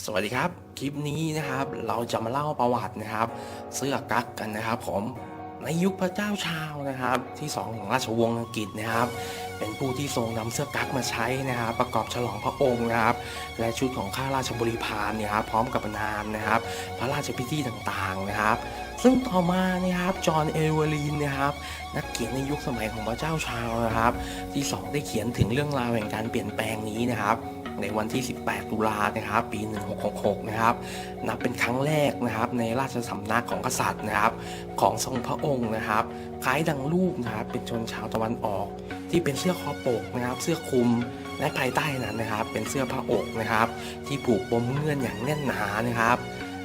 สวัสดีครับ คลิปนี้นะครับเราจะมาเล่าประวัตินะครับ เสื้อกั๊กกันนะครับ ผมในยุคพระเจ้าชาวนะครับ ที่สองของราชวงศ์อังกฤษนะครับ เป็นผู้ที่ทรงนำเสื้อกั๊กมาใช้นะครับ ประกอบฉลองพระองค์นะครับ และชุดของข้าราชบริพารเนี่ยครับพร้อมกับนามนะครับ พระราชพิธีต่างๆนะครับ ซึ่งต่อมานะครับจอห์นเอเวอรีนนะครับนักเขียนในยุคสมัยของพระเจ้าชาวนะครับ ที่สองได้เขียนถึงเรื่องราวแห่งการเปลี่ยนแปลงนี้นะครับ ในวันที่ 18 ตุลานะครับปี 1666 นะครับนับเป็นครั้งแรกนะครับในราชสำนักของกษัตริย์นะครับของทรงพระองค์นะครับคล้ายดังรูปนะครับเป็นชนชาวตะวันออก ที่เป็นเสื้อคอปกนะครับเสื้อคลุมและภายใต้นั้นนะครับ เป็นเสื้อผ้าอกนะครับ ที่ผูกปมเงื่อนอย่างแน่นหนานะครับ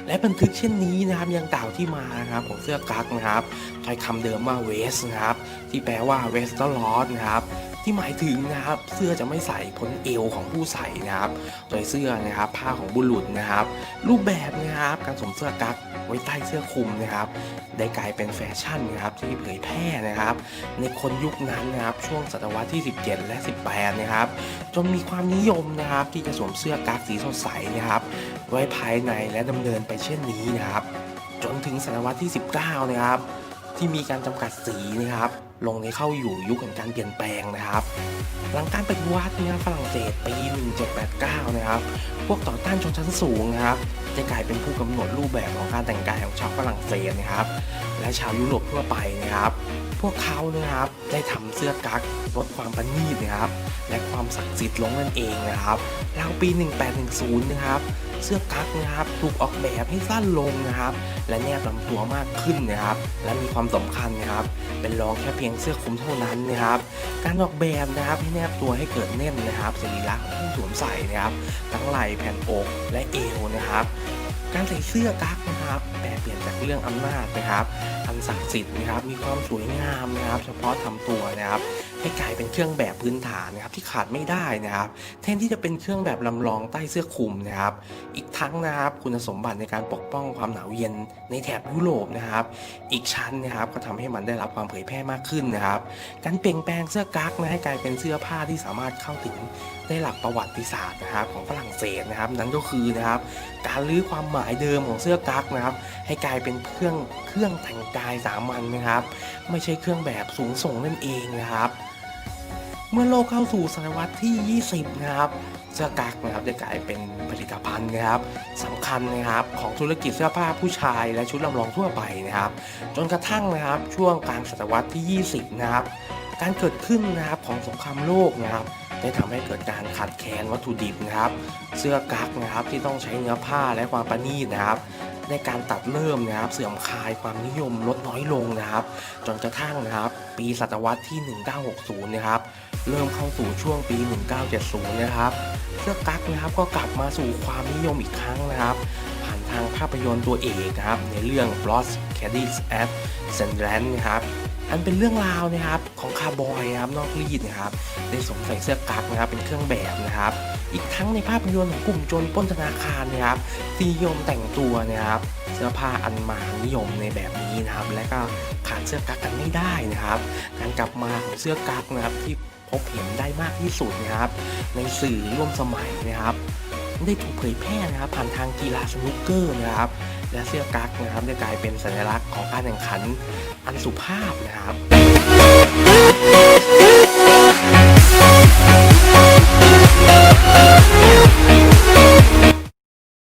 และบันทึกเช่นนี้นะครับยังกล่าวที่มานะครับของเสื้อกั๊กนะครับถ้อยคำเดิมว่าเวสนะครับที่แปลว่าเวสต์ลอสนะครับ ที่หมายถึงนะครับเสื้อจะไม่ใส่พ้นเอวของผู้ใส่นะครับโดยเสื้อนะครับผ้าของบุรุษนะครับ รูปแบบนะครับการสวมเสื้อกั๊กไว้ใต้เสื้อคลุมนะครับ ได้กลายเป็นแฟชั่นนะครับที่เผยแพร่นะครับ ในคนยุคนั้นนะครับช่วงศตวรรษที่ 17 และ 18 นะครับ จนมีความนิยมนะครับที่จะสวมเสื้อกั๊กสีสดใสนะครับ ไว้ภายในและดำเนินไปเช่นนี้นะครับ จนถึงศตวรรษที่ 19 นะครับ ที่มีการจำกัดสีนะครับ ลงในเข้าอยู่ยุคแห่งการเปลี่ยนแปลงนะครับ หลังการปฏิวัตินะฝรั่งเศสปี 1789 นะครับ พวกต่อต้านชนชั้นสูงนะครับได้กลายเป็นผู้กำหนดรูปแบบของการแต่งกายของชาวฝรั่งเศสนะครับ และชาวยุโรปทั่วไปนะครับ พวกเขานะครับได้ทำเสื้อกั๊กลดความประณีตนะครับ และความศักดิ์สิทธิ์ลงนั่นเองนะครับราวปี 1810 นะครับ เสื้อกั๊กนะครับถูกออกแบบให้สั้นลงนะครับ และแนบลำตัวมากขึ้นนะครับ และมีความสำคัญนะครับ เป็นรองแค่เพียงเสื้อคลุมเท่านั้นนะครับ การออกแบบนะครับให้แนบตัวให้เกิดแน่นนะครับสรีระของผู้สวมใส่นะครับ ทั้งไหล่แผ่นอกและเอวนะครับการใส่เสื้อกั๊กนะครับแปลเปลี่ยนจากเรื่องอำนาจนะครับ อันศักดิ์สิทธิ์นะครับ มีความสวยงามนะครับ เฉพาะทำตัวนะครับให้กลายเป็นเครื่องแบบพื้นฐานนะครับที่ขาดไม่ได้นะครับแทนที่จะเป็นเครื่องแบบลำลองใต้เสื้อคลุมนะครับ อีกทั้งนะครับคุณสมบัติในการปกป้องความหนาวเย็นในแถบยุโรปนะครับ อีกชั้นนะครับก็ทำให้มันได้รับความเผยแพร่มากขึ้นนะครับ การเปลี่ยนแปลงเสื้อกั๊กนะให้กลายเป็นเสื้อผ้าที่สามารถเข้าถึงได้หลักประวัติศาสตร์นะครับของฝรั่งเศสนะครับ นั่นก็คือนะครับการลื้อความหมายเดิมของเสื้อกั๊กนะครับ ให้กลายเป็นเครื่องเครื่องแต่งกายสามัญนะครับ ไม่ใช่เครื่องแบบสูงส่งนั่นเองนะครับ เมื่อโลกเข้าสู่ศตวรรษที่ 20 นะครับ เสื้อกั๊กนะครับจะกลายเป็นผลิตภัณฑ์นะครับสำคัญนะครับของธุรกิจเสื้อผ้าผู้ชายและชุดลำลองทั่วไปนะครับ จนกระทั่งนะครับช่วงกลางศตวรรษที่ 20 นะครับ การเกิดขึ้นนะครับของสงครามโลกนะครับได้ทำให้เกิดการขาดแคลนวัตถุดิบนะครับ เสื้อกั๊กนะครับที่ต้องใช้เนื้อผ้าและความประณีตนะครับ ในการตัดเริ่มนะครับ เสื่อมคลายความนิยมลดน้อยลงนะครับ จนกระทั่งนะครับ ปีศตวรรษที่ 1960 นะครับ เริ่มเข้าสู่ช่วงปี 1970 นะครับเสื้อกั๊กนะครับก็กลับมาสู่ความนิยมอีกครั้งนะครับ ผ่านทางภาพยนตร์ตัวเอกนะครับ ในเรื่อง Lost Caddies at Sandland นะครับอันเป็นเรื่องราวนะครับ คาร์บอยนะครับนอกรีดนะครับได้สวมใส่เสื้อกั๊กนะครับเป็นเครื่องแบบนะครับ อีกทั้งในภาพยนตร์ของกลุ่มโจรปล้นธนาคารนะครับที่นิยมแต่งตัวนะครับเสื้อผ้าอันมานิยมในแบบนี้นะครับ และก็ขาดเสื้อกั๊กกันไม่ได้นะครับการกลับมาของเสื้อกั๊กนะครับที่พบเห็นได้มากที่สุดนะครับ ในสื่อร่วมสมัยนะครับได้ถูกเผยแพร่นะครับผ่านทางกีฬาสนุกเกอร์นะครับ และเสื้อกั๊กนะครับจะกลายเป็นสัญลักษณ์ของการแข่งขันอันสุภาพนะครับ